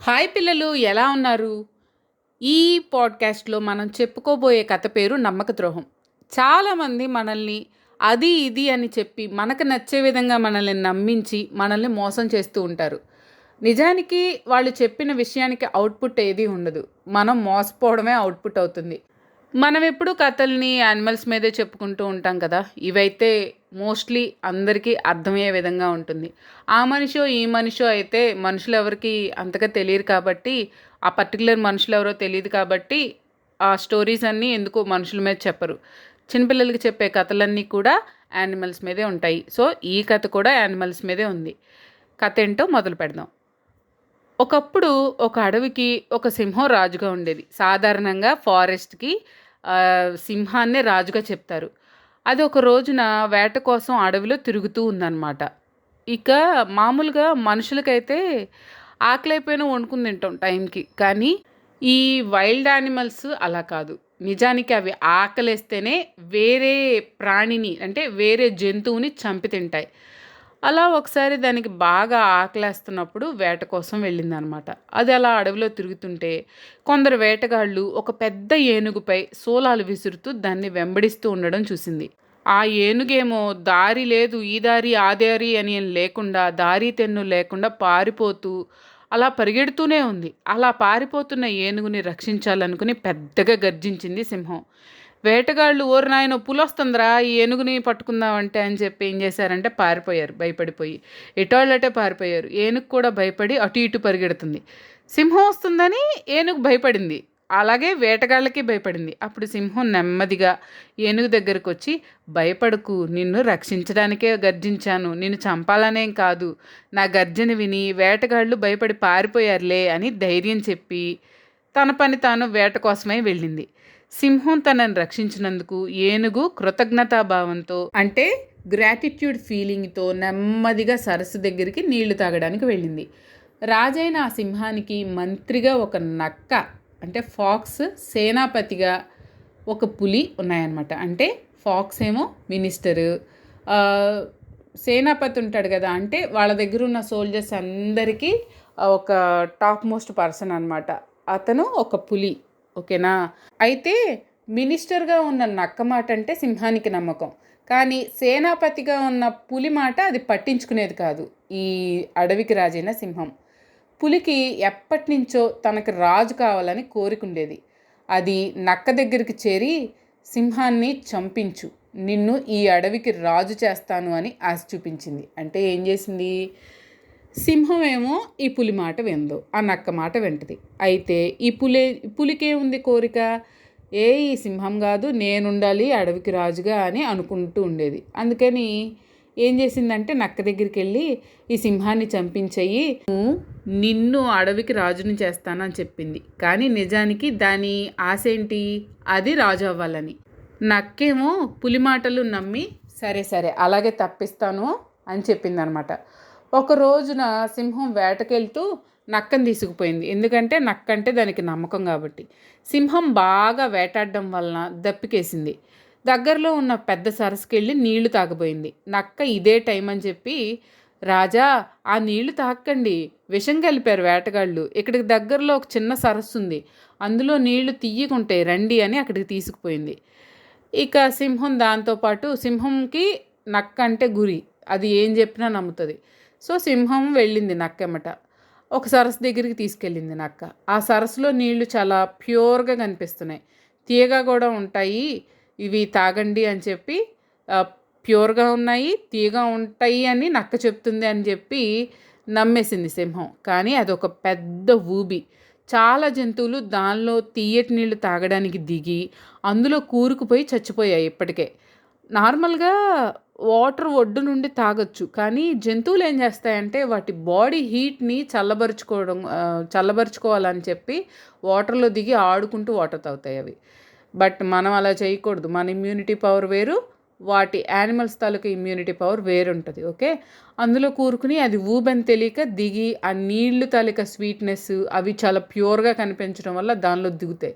Hi పిల్లలు ఎలా ఉన్నారు? ఈ పాడ్కాస్ట్లో మనం చెప్పుకోబోయే కథ పేరు నమ్మక ద్రోహం చాలామంది మనల్ని అది ఇది అని చెప్పి మనకు నచ్చే విధంగా మనల్ని నమ్మించి మనల్ని మోసం చేస్తూ ఉంటారు. నిజానికి వాళ్ళు చెప్పిన విషయానికి అవుట్పుట్ ఏది ఉండదు. మనం మోసపోవడమే అవుట్పుట్ అవుతుంది. మనం ఎప్పుడు కథల్ని యానిమల్స్ మీదే చెప్పుకుంటూ ఉంటాం కదా. ఇవైతే మోస్ట్లీ అందరికీ అర్థమయ్యే విధంగా ఉంటుంది. ఆ మనిషో ఈ మనిషో అయితే మనుషులు ఎవరికి అంతగా తెలియదు కాబట్టి ఆ పర్టికులర్ మనుషులు ఎవరో తెలియదు కాబట్టి ఆ స్టోరీస్ అన్నీ ఎందుకో మనుషుల మీద చెప్పరు. చిన్నపిల్లలకి చెప్పే కథలన్నీ కూడా యానిమల్స్ మీదే ఉంటాయి. సో ఈ కథ కూడా యానిమల్స్ మీదే ఉంది. కథ ఏంటో మొదలు పెడదాం. ఒకప్పుడు ఒక అడవికి ఒక సింహం రాజుగా ఉండేది. సాధారణంగా ఫారెస్ట్కి సింహాన్నే రాజుగా చెప్తారు. అది ఒక రోజున వేట కోసం అడవిలో తిరుగుతూ ఉందన్నమాట. ఇక మామూలుగా మనుషులకైతే ఆకలైపోయినా వండుకుని తింటాం టైంకి. కానీ ఈ వైల్డ్ యానిమల్స్ అలా కాదు. నిజానికి అవి ఆకలేస్తేనే వేరే ప్రాణిని అంటే వేరే జంతువుని చంపి తింటాయి. అలా ఒకసారి దానికి బాగా ఆకలేస్తున్నప్పుడు వేట కోసం వెళ్ళిందనమాట. అది అలా అడవిలో తిరుగుతుంటే కొందరు వేటగాళ్ళు ఒక పెద్ద ఏనుగుపై సోలాలు విసురుతూ దాన్ని వెంబడిస్తూ ఉండడం చూసింది. ఆ ఏనుగేమో దారి లేదు ఈ దారి ఆ దారి అని లేకుండా దారి తెన్ను లేకుండా పారిపోతూ అలా పరిగెడుతూనే ఉంది. అలా పారిపోతున్న ఏనుగుని రక్షించాలనుకుని పెద్దగా గర్జించింది సింహం. వేటగాళ్ళు ఓరు నాయన పులొస్తుందిరా ఈ ఏనుగుని పట్టుకుందామంటే అని చెప్పి ఏం చేశారంటే పారిపోయారు భయపడిపోయి. ఎటోళ్ళటే పారిపోయారు. ఏనుగు కూడా భయపడి అటు ఇటు పరిగెడుతుంది. సింహం వస్తుందని ఏనుగు భయపడింది. అలాగే వేటగాళ్ళకి భయపడింది. అప్పుడు సింహం నెమ్మదిగా ఏనుగు దగ్గరకు వచ్చి భయపడకు నిన్ను రక్షించడానికే గర్జించాను నిన్ను చంపాలనేం కాదు. నా గర్జన విని వేటగాళ్ళు భయపడి పారిపోయారులే అని ధైర్యం చెప్పి తన పని తాను వేట కోసమై వెళ్ళింది. సింహం తనను రక్షించినందుకు ఏనుగు కృతజ్ఞతాభావంతో అంటే గ్రాటిట్యూడ్ ఫీలింగ్తో నెమ్మదిగా సరస్సు దగ్గరికి నీళ్ళు తాగడానికి వెళ్ళింది. రాజైన ఆ సింహానికి మంత్రిగా ఒక నక్క అంటే ఫాక్స్ సేనాపతిగా ఒక పులి ఉన్నాయన్నమాట. అంటే ఫాక్స్ ఏమో మినిస్టరు. సేనాపతి ఉంటాడు కదా అంటే వాళ్ళ దగ్గర ఉన్న సోల్జర్స్ అందరికీ ఒక టాప్ మోస్ట్ పర్సన్ అనమాట అతను ఒక పులి ఓకేనా? అయితే మినిస్టర్గా ఉన్న నక్క మాట అంటే సింహానికి నమ్మకం. కానీ సేనాపతిగా ఉన్న పులి మాట అది పట్టించుకునేది కాదు ఈ అడవికి రాజైన సింహం. పులికి ఎప్పటి నుంచో తనకు రాజు కావాలని కోరికుండేది. అది నక్క దగ్గరికి చేరి సింహాన్ని చంపించు నిన్ను ఈ అడవికి రాజు చేస్తాను అని ఆశ చూపించింది. అంటే ఏం చేసింది? సింహమేమో ఈ పులి మాట విందు ఆ నక్క మాట వింటది. అయితే ఈ పులి పులికే ఉంది కోరిక? ఏ ఈ సింహం కాదు నేనుండాలి అడవికి రాజుగా అని అనుకుంటూ ఉండేది. అందుకని ఏం చేసిందంటే నక్క దగ్గరికి వెళ్ళి ఈ సింహాన్ని చంపించేయి నిన్ను అడవికి రాజుని చేస్తానని చెప్పింది. కానీ నిజానికి దాని ఆశ ఏంటి అది రాజు అవ్వాలని. నక్కేమో పులి మాటలు నమ్మి సరే సరే అలాగే తప్పిస్తాను అని చెప్పింది అనమాట ఒక రోజున సింహం వేటకెళ్తూ నక్కను తీసుకుపోయింది. ఎందుకంటే నక్క అంటే దానికి నమ్మకం కాబట్టి. సింహం బాగా వేటాడడం వలన దప్పికేసింది. దగ్గరలో ఉన్న పెద్ద సరస్సుకెళ్ళి నీళ్ళు తాగబోయింది. నక్క ఇదే టైం అని చెప్పి రాజా ఆ నీళ్ళు తాకండి విషం కలిపారు వేటగాళ్ళు. ఇక్కడికి దగ్గరలో ఒక చిన్న సరస్సు ఉంది అందులో నీళ్ళు తీయకుంటాయి రండి అని అక్కడికి తీసుకుపోయింది. ఇక సింహం దాంతోపాటు సింహంకి నక్క అంటే గురి. అది ఏం చెప్పినా నమ్ముతుంది. సో సింహం వెళ్ళింది నక్కెమ్మట. ఒక సరస్సు దగ్గరికి తీసుకెళ్ళింది నక్క. ఆ సరస్సులో నీళ్ళు చాలా ప్యూర్గా కనిపిస్తున్నాయి. తీయగా కూడా ఉంటాయి. ఇవి తాగండి అని చెప్పి ప్యూర్గా ఉన్నాయి తీయగా ఉంటాయి అని నక్క చెప్తుంది అని చెప్పి నమ్మేసింది సింహం. కానీ అదొక పెద్ద ఊబి. చాలా జంతువులు దానిలో తీయటి నీళ్ళు తాగడానికి దిగి అందులో కూరుకుపోయి చచ్చిపోయాయి ఇప్పటికే. నార్మల్గా వాటర్ ఒడ్డు నుండి తాగొచ్చు. కానీ జంతువులు ఏం చేస్తాయంటే వాటి బాడీ హీట్ని చల్లబరుచుకోవడం చల్లబరుచుకోవాలని చెప్పి వాటర్లో దిగి ఆడుకుంటూ వాటర్ తాగుతాయి అవి. బట్ మనం అలా చేయకూడదు. మన ఇమ్యూనిటీ పవర్ వేరు వాటి యానిమల్స్ తాలూకా ఇమ్యూనిటీ పవర్ వేరు ఉంటుంది ఓకే? అందులో కూరుకుని అది ఊబని తెలియక దిగి ఆ నీళ్ళు తాలూకా స్వీట్నెస్ అవి చాలా ప్యూర్గా కనిపించడం వల్ల దానిలో దిగుతాయి.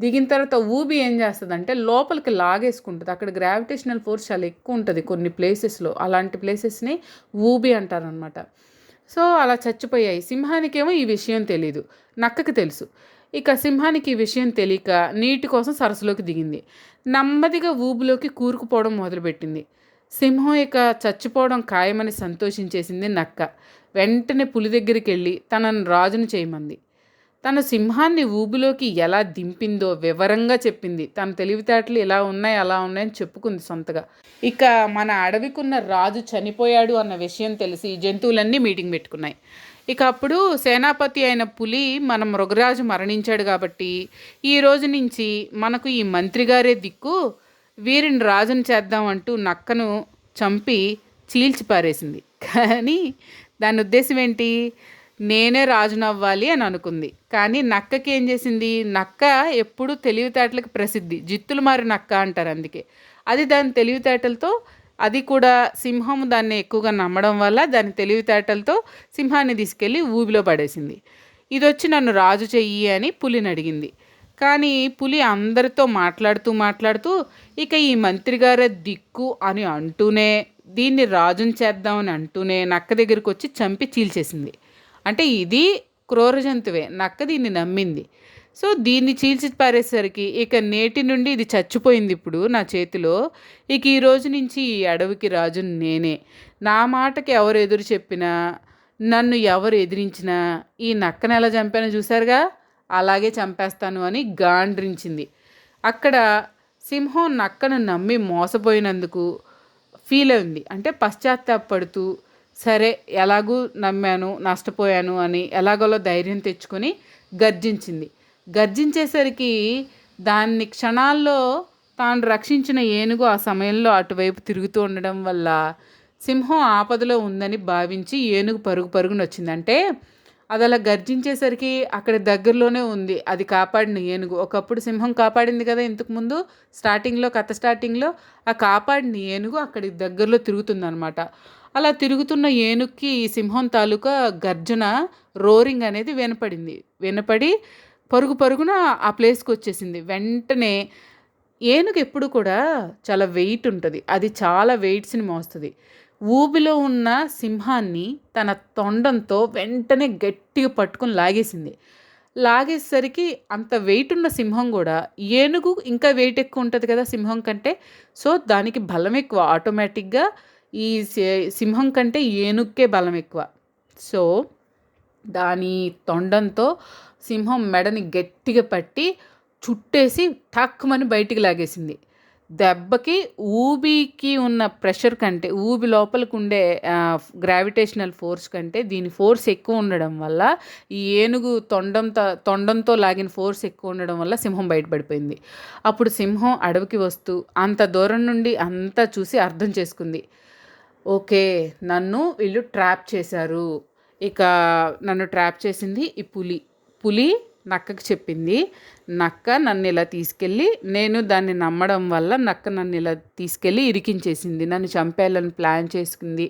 దిగిన తర్వాత ఊబి ఏం చేస్తుంది అంటే లోపలికి లాగేసుకుంటుంది. అక్కడ గ్రావిటేషనల్ ఫోర్స్ చాలా ఎక్కువ ఉంటుంది కొన్ని ప్లేసెస్లో అలాంటి ప్లేసెస్ని ఊబి అంటారనమాట సో అలా చచ్చిపోయాయి. సింహానికేమో ఈ విషయం తెలీదు. నక్కకి తెలుసు. ఇక సింహానికి ఈ విషయం తెలియక నీటి కోసం సరస్సులోకి దిగింది. నెమ్మదిగా ఊబులోకి కూరుకుపోవడం మొదలుపెట్టింది. సింహం ఇక చచ్చిపోవడం ఖాయమని సంతోషించేసింది నక్క. వెంటనే పులి దగ్గరికి వెళ్ళి తనను రాజును చేయమంది. తన సింహాన్ని ఊబిలోకి ఎలా దింపిందో వివరంగా చెప్పింది. తన తెలివితేటలు ఇలా ఉన్నాయి అలా ఉన్నాయని చెప్పుకుంది సొంతగా. ఇక మన అడవికున్న రాజు చనిపోయాడు అన్న విషయం తెలిసి జంతువులన్నీ మీటింగ్ పెట్టుకున్నాయి. ఇక అప్పుడు సేనాపతి అయిన పులి మన మృగరాజు మరణించాడు కాబట్టి ఈ రోజు నుంచి మనకు ఈ మంత్రిగారే దిక్కు వీరిని రాజుని చేద్దామంటూ నక్కను చంపి చీల్చిపారేసింది. కానీ దాని ఉద్దేశం ఏంటి? నేనే రాజునవ్వాలి అని అనుకుంది. కానీ నక్కకి ఏం చేసింది? నక్క ఎప్పుడు తెలివితేటలకు ప్రసిద్ధి. జిత్తులు మారి నక్క అంటారు అందుకే. అది దాని తెలివితేటలతో అది కూడా సింహం దాన్ని ఎక్కువగా నమ్మడం వల్ల దాని తెలివితేటలతో సింహాన్ని తీసుకెళ్ళి ఊబిలో పడేసింది. ఇది వచ్చి నన్ను రాజు చెయ్యి అని పులిని అడిగింది. కానీ పులి అందరితో మాట్లాడుతూ మాట్లాడుతూ ఇక ఈ మంత్రి గారే దిక్కు అని అంటూనే దీన్ని రాజుని చేద్దామని అంటూనే నక్క దగ్గరికి వచ్చి చంపి చీల్చేసింది. అంటే ఇది క్రూర జంతువే నక్క దీన్ని నమ్మింది. సో దీన్ని చీల్చి పారేసరికి ఇక నేటి నుండి ఇది చచ్చిపోయింది ఇప్పుడు నా చేతిలో. ఇక ఈ రోజు నుంచి ఈ అడవికి రాజు నేనే. నా మాటకి ఎవరు ఎదురు చెప్పినా నన్ను ఎవరు ఎదిరించినా ఈ నక్కను ఎలా చంపానో చూసారుగా అలాగే చంపేస్తాను అని గాండ్రించింది. అక్కడ సింహం నక్కను నమ్మి మోసపోయినందుకు ఫీల్ అయింది. అంటే పశ్చాత్తాపడుతూ సరే ఎలాగూ నమ్మాను నష్టపోయాను అని ఎలాగోలో ధైర్యం తెచ్చుకొని గర్జించింది. గర్జించేసరికి దాన్ని క్షణాల్లో తాను రక్షించిన ఏనుగు ఆ సమయంలో అటువైపు తిరుగుతూ ఉండడం వల్ల సింహం ఆపదలో ఉందని భావించి ఏనుగు పరుగు పరుగున వచ్చింది. అంటే అది అలా గర్జించేసరికి అక్కడ దగ్గరలోనే ఉంది. అది కాపాడిన ఏనుగు. ఒకప్పుడు సింహం కాపాడింది కదా ఇంతకుముందు స్టార్టింగ్లో కథ స్టార్టింగ్లో ఆ కాపాడిన ఏనుగు అక్కడి దగ్గరలో తిరుగుతుందనమాట అలా తిరుగుతున్న ఏనుగుకి ఈ సింహం తాలూకా గర్జన రోరింగ్ అనేది వినపడింది. వినపడి పరుగు పరుగున ఆ ప్లేస్కి వచ్చేసింది. వెంటనే ఏనుగు ఎప్పుడు కూడా చాలా వెయిట్ ఉంటుంది. అది చాలా వెయిట్స్ని మోస్తుంది ఊబిలో ఉన్న సింహాన్ని తన తొండంతో వెంటనే గట్టిగా పట్టుకుని లాగేసింది. లాగేసరికి అంత వెయిట్ ఉన్న సింహం కూడా ఏనుగు ఇంకా వెయిట్ ఎక్కువ ఉంటుంది కదా సింహం కంటే సో దానికి బలం ఎక్కువ. ఆటోమేటిక్గా ఈ సింహం కంటే ఏనుగుకే బలం ఎక్కువ. సో దాని తొండంతో సింహం మెడని గట్టిగా పట్టి చుట్టేసి టక్కుమని బయటికి లాగేసింది. దెబ్బకి ఊబికి ఉన్న ప్రెషర్ కంటే ఊబి లోపలికి ఉండే గ్రావిటేషనల్ ఫోర్స్ కంటే దీని ఫోర్స్ ఎక్కువ ఉండడం వల్ల ఈ ఏనుగు తొండంతో తొండంతో లాగిన ఫోర్స్ ఎక్కువ ఉండడం వల్ల సింహం బయటపడిపోయింది. అప్పుడు సింహం అడవికి వస్తూ అంత దూరం నుండి అంతా చూసి అర్థం చేసుకుంది. ఓకే నన్ను వీళ్ళు ట్రాప్ చేశారు. ఇక నన్ను ట్రాప్ చేసింది ఈ పులి. పులి నక్కకి చెప్పింది నక్క నన్ను ఇలా తీసుకెళ్ళి నేను దాన్ని నమ్మడం వల్ల నక్క నన్ను ఇలా తీసుకెళ్ళి ఇరికించేసింది నన్ను చంపేయాలని ప్లాన్ చేసుకుంది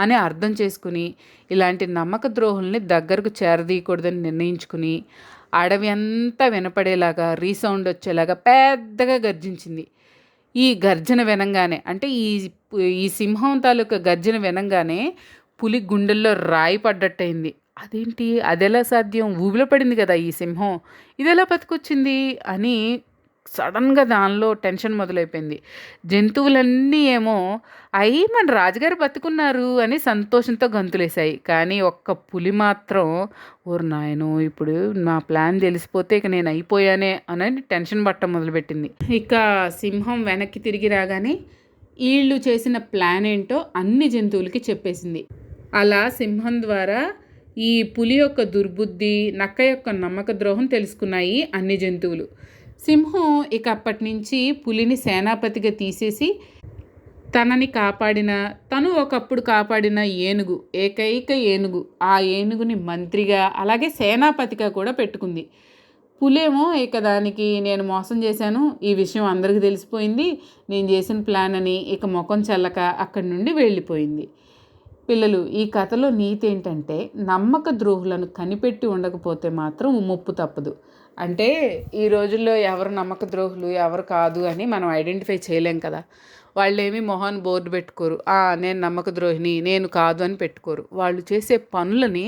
అని అర్థం చేసుకుని ఇలాంటి నమ్మక ద్రోహుల్ని దగ్గరకు చేరదీయకూడదని నిర్ణయించుకుని అడవి అంతా వినపడేలాగా రీసౌండ్ వచ్చేలాగా పెద్దగా గర్జించింది. ఈ గర్జన వినంగానే అంటే ఈ ఈ సింహం తాలూకా గర్జన వినంగానే పులి గుండెల్లో రాయి పడ్డట్టయింది. అదేంటి? అదెలా సాధ్యం? ఊబిలో పడింది కదా ఈ సింహం. ఇది ఎలా బతికొచ్చింది? అని సడన్గా దానిలో టెన్షన్ మొదలైపోయింది. జంతువులన్నీ ఏమో అయి మన రాజుగారు బతుకున్నారు అని సంతోషంతో గంతులేశాయి. కానీ ఒక్క పులి మాత్రం ఓరు నాయను ఇప్పుడు నా ప్లాన్ తెలిసిపోతే ఇక నేను అయిపోయానే అని టెన్షన్ పట్టడం మొదలుపెట్టింది. ఇక సింహం వెనక్కి తిరిగి రాగానే వీళ్ళు చేసిన ప్లాన్ ఏంటో అన్ని జంతువులకి చెప్పేసింది. అలా సింహం ద్వారా ఈ పులి యొక్క దుర్బుద్ధి నక్క యొక్క నమ్మక ద్రోహం తెలుసుకున్నాయి అన్ని జంతువులు. సింహం ఇక అప్పటి నుంచి పులిని సేనాపతిగా తీసేసి తనని కాపాడిన తను ఒకప్పుడు కాపాడిన ఏనుగు ఏకైక ఏనుగు ఆ ఏనుగుని మంత్రిగా అలాగే సేనాపతిగా కూడా పెట్టుకుంది. పులేమో ఇక దానికి నేను మోసం చేశాను ఈ విషయం అందరికీ తెలిసిపోయింది నేను చేసిన ప్లాన్ అని ఇక ముఖం చల్లక అక్కడి నుండి వెళ్ళిపోయింది. పిల్లలు ఈ కథలో నీతి ఏంటంటే నమ్మక ద్రోహులను కనిపెట్టి ఉండకపోతే మాత్రం ముప్పు తప్పదు. అంటే ఈ రోజుల్లో ఎవరు నమ్మక ద్రోహులు ఎవరు కాదు అని మనం ఐడెంటిఫై చేయలేం కదా. వాళ్ళేమి మొహాన్ని బోర్డు పెట్టుకోరు. నేను నమ్మక ద్రోహిని నేను కాదు అని పెట్టుకోరు. వాళ్ళు చేసే పనులని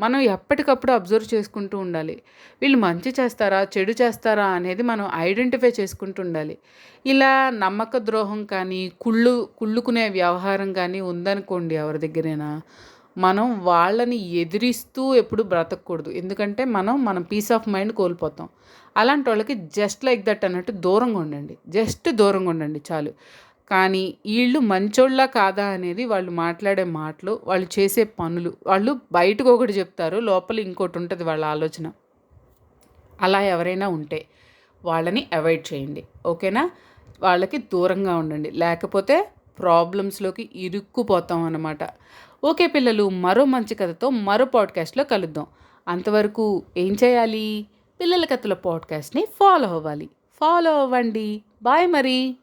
మనం ఎప్పటికప్పుడు అబ్జర్వ్ చేసుకుంటూ ఉండాలి. వీళ్ళు మంచి చేస్తారా చెడు చేస్తారా అనేది మనం ఐడెంటిఫై చేసుకుంటూ ఉండాలి. ఇలా నమ్మక ద్రోహం కానీ కుళ్ళు కుళ్ళుకునే వ్యవహారం కానీ ఉందనుకోండి ఎవరి దగ్గరైనా మనం వాళ్ళని ఎదిరిస్తూ ఎప్పుడు బ్రతకూడదు. ఎందుకంటే మనం మనం పీస్ ఆఫ్ మైండ్ కోల్పోతాం. అలాంటి వాళ్ళకి జస్ట్ లైక్ దట్ అన్నట్టు దూరంగా ఉండండి. జస్ట్ దూరంగా ఉండండి చాలు. కానీ వీళ్ళు మంచోళ్ళ కాదా అనేది వాళ్ళు మాట్లాడే మాటలు వాళ్ళు చేసే పనులు వాళ్ళు బయటకు ఒకటి చెప్తారు లోపల ఇంకోటి ఉంటుంది వాళ్ళ ఆలోచన. అలా ఎవరైనా ఉంటే వాళ్ళని అవాయిడ్ చేయండి. ఓకేనా? వాళ్ళకి దూరంగా ఉండండి. లేకపోతే ప్రాబ్లమ్స్లోకి ఇరుక్కుపోతాం అన్నమాట. ఓకే పిల్లలు మరో మంచి కథతో మరో పాడ్కాస్ట్లో కలుద్దాం. అంతవరకు ఏం చేయాలి? పిల్లల కథల పాడ్కాస్ట్ని ఫాలో అవ్వాలి. ఫాలో అవ్వండి. బాయ్ మరి.